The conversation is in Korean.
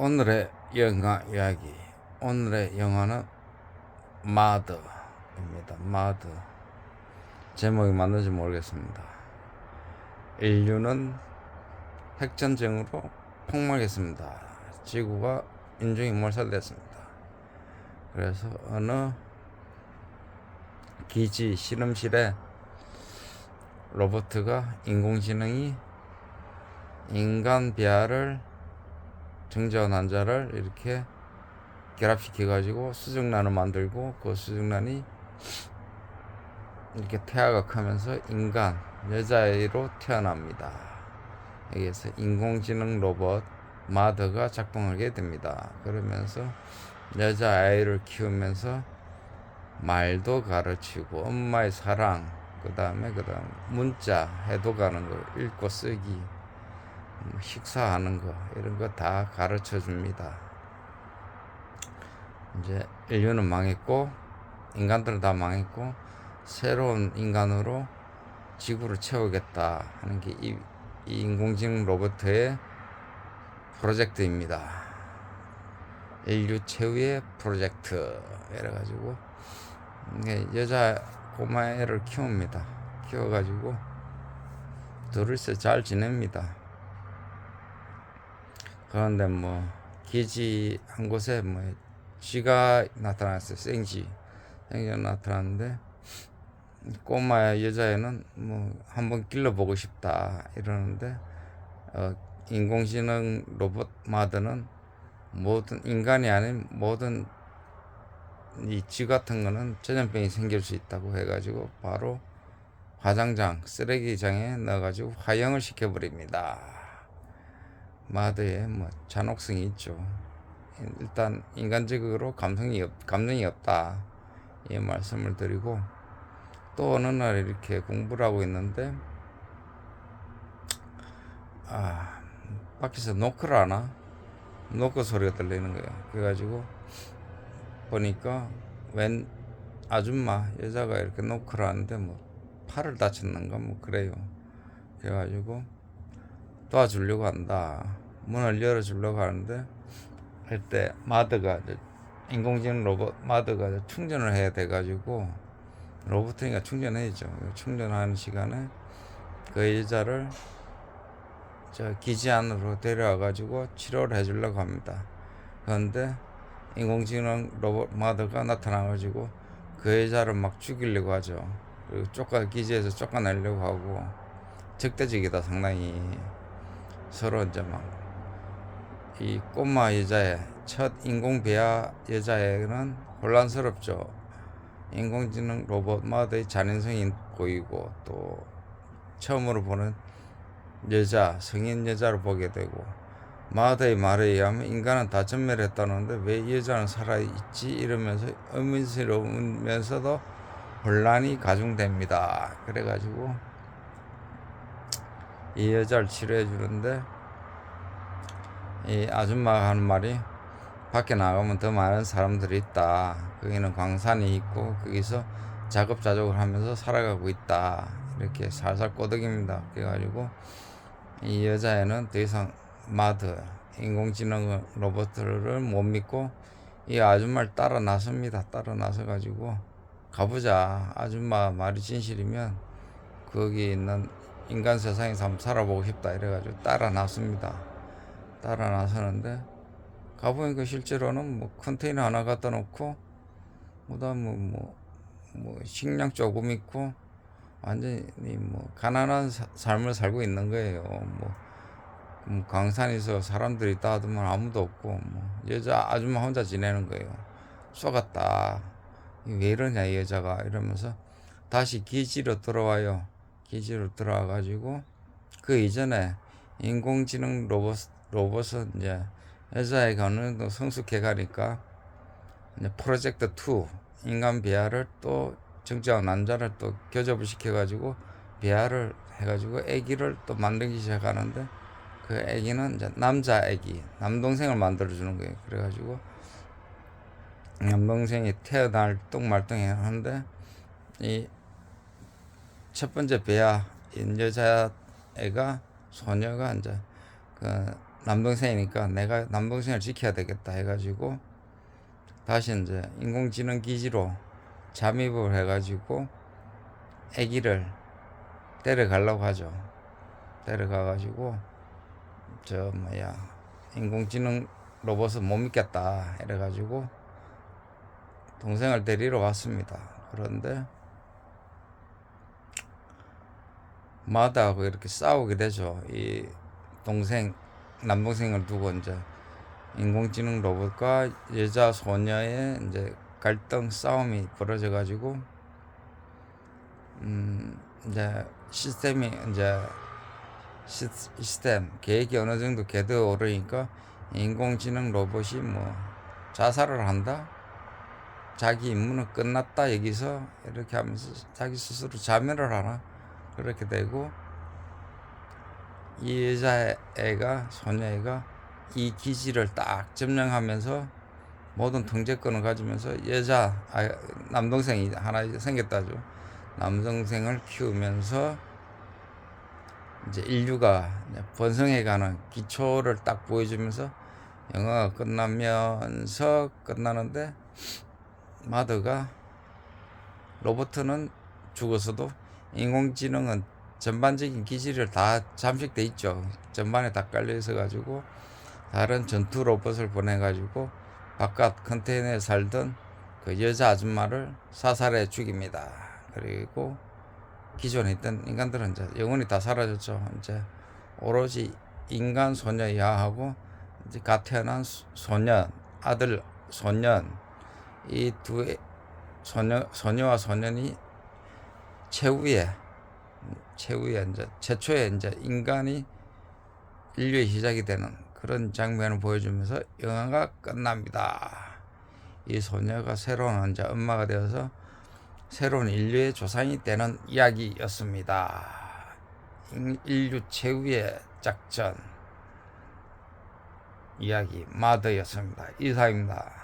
오늘의 영화 이야기. 오늘의 영화는 마드입니다. 마드. 제목이 맞는지 모르겠습니다. 인류는 핵전쟁으로 폭망했습니다. 지구가 인종이 몰살됐습니다. 그래서 어느 기지 실험실에 로버트가 인공지능이 인간 비하를 정자와 난자를 이렇게 결합시켜 가지고 수정란을 만들고 그 수정란이 이렇게 태아가 크면서 인간 여자아이로 태어납니다. 여기에서 인공지능 로봇 마더가 작동하게 됩니다. 그러면서 여자아이를 키우면서 말도 가르치고 엄마의 사랑 그 다음에 그 다음 문자 해독하는 거 읽고 쓰기 뭐 식사하는 거 이런 거 다 가르쳐 줍니다. 이제 인류는 망했고 인간들은 다 망했고 새로운 인간으로 지구를 채우겠다 하는 게이 인공지능 로봇의 프로젝트입니다. 인류 최후의 프로젝트 이래 가지고 여자 꼬마애를 키웁니다. 키워가지고 둘이서 잘 지냅니다. 그런데 뭐 기지 한 곳에 뭐 쥐가 나타났어요. 생쥐. 생쥐가 나타났는데 꼬마 여자애는 뭐 한번 길러보고 싶다 이러는데 어, 인공지능 로봇 마드는 모든 인간이 아닌 모든 이 쥐 같은 거는 전염병이 생길 수 있다고 해가지고 바로 화장장 쓰레기장에 넣어가지고 화형을 시켜버립니다. 마드에 뭐 잔혹성이 있죠. 일단 인간적으로 감성이 없, 감정이 없다 이 말씀을 드리고 또 어느 날 이렇게 공부를 하고 있는데 아 밖에서 노크를 하나 노크 소리가 들리는 거예요. 그래가지고 보니까 웬 아줌마 여자가 이렇게 노크를 하는데 뭐 팔을 다쳤는가 뭐 그래요. 그래가지고 도와주려고 한다. 문을 열어주려고 하는데 그때 마드가 인공지능 로봇 마드가 충전을 해야 돼가지고 로봇이니까 충전해야죠. 충전하는 시간에 그 여자를 저 기지 안으로 데려와가지고 치료를 해주려고 합니다. 그런데 인공지능 로봇 마드가 나타나가지고 그 여자를 막 죽이려고 하죠. 그리고 쫓아 기지에서 쫓아내려고 하고 적대적이다 상당히 서로 이제 막이 꼬마 여자의 첫 인공 배아 여자애는 혼란스럽죠. 인공지능 로봇 마드의 잔인성이 보이고 또 처음으로 보는 여자 성인 여자를 보게 되고 마더의 말에 의하면 인간은 다 전멸했다는데 왜 여자는 살아있지 이러면서 의문스러우면서도 혼란이 가중됩니다. 그래가지고 이 여자를 치료해 주는데 이 아줌마가 하는 말이 밖에 나가면 더 많은 사람들이 있다. 거기는 광산이 있고 거기서 작업자족을 하면서 살아가고 있다. 이렇게 살살 꼬드깁니다. 그래가지고 이 여자애는 더 이상 마드 인공지능 로봇을 못 믿고 이 아줌마를 따라 나섭니다. 따라 나서 가지고 가보자. 아줌마 말이 진실이면 거기 있는 인간 세상에서 한번 살아보고 싶다. 이래가지고 따라 나섭니다. 따라 나서는데 가보니까 실제로는 뭐 컨테이너 하나 갖다 놓고 그다음 뭐, 뭐, 뭐 식량 조금 있고 완전히 뭐 가난한 사, 삶을 살고 있는 거예요. 뭐, 뭐 광산에서 사람들이 있다 하더만 아무도 없고 뭐 여자 아줌마 혼자 지내는 거예요. 쏘갔다. 왜 이러냐 이 여자가 이러면서 다시 기지로 들어와요. 기지로 들어와 가지고 그 이전에 인공지능 로봇 로봇은 이제 여자애가 어느 정도 성숙해 가니까 이제 프로젝트 2 인간 비하를 또 정자와 난자를 또 교접을 시켜 가지고 비하를 해 가지고 아기를 또 만들기 시작하는데 그 아기는 이제 남자 아기 남동생을 만들어 주는 거예요. 그래 가지고 남동생이 태어날 똥말똥해 하는데 이 첫 번째 비하 인 여자 애가 소녀가 이제 그 남동생이니까 내가 남동생을 지켜야 되겠다 해가지고 다시 이제 인공지능 기지로 잠입을 해가지고 아기를 데려가려고 하죠. 데려가가지고 저 뭐야 인공지능 로봇을 못 믿겠다 이래가지고 동생을 데리러 왔습니다. 그런데 마다하고 이렇게 싸우게 되죠. 이 동생 남동생을 두고 이제 인공지능 로봇과 여자 소녀의 이제 갈등 싸움이 벌어져 가지고 음 이제 시스템이 이제 시, 시스템 계획이 어느 정도 궤도에 오르니까 인공지능 로봇이 뭐 자살을 한다? 자기 임무는 끝났다? 여기서 이렇게 하면서 자기 스스로 자멸을 하나 그렇게 되고 이 여자애가 소녀애가 이 기지를 딱 점령하면서 모든 통제권을 가지면서 여자 아, 남동생이 하나 생겼다죠. 남동생을 키우면서 이제 인류가 번성해가는 기초를 딱 보여주면서 영화가 끝나면서 끝나는데 마더가 로버트는 죽어서도 인공지능은 전반적인 기질을 다 잠식돼 있죠. 전반에 다 깔려 있어 가지고 다른 전투 로봇을 보내 가지고 바깥 컨테이너에 살던 그 여자 아줌마를 사살해 죽입니다. 그리고 기존에 있던 인간들은 이제 영혼이 다 사라졌죠. 이제 오로지 인간 소녀 야하고 이제 갓 태어난 소- 소년 아들 소년 이 두 소녀 소녀와 소년이 최후의 최후의 이제 최초의 이제 인간이 인류의 시작이 되는 그런 장면을 보여주면서 영화가 끝납니다. 이 소녀가 새로운 이제 엄마가 되어서 새로운 인류의 조상이 되는 이야기였습니다. 인- 인류 최후의 작전 이야기 마더였습니다. 이상입니다.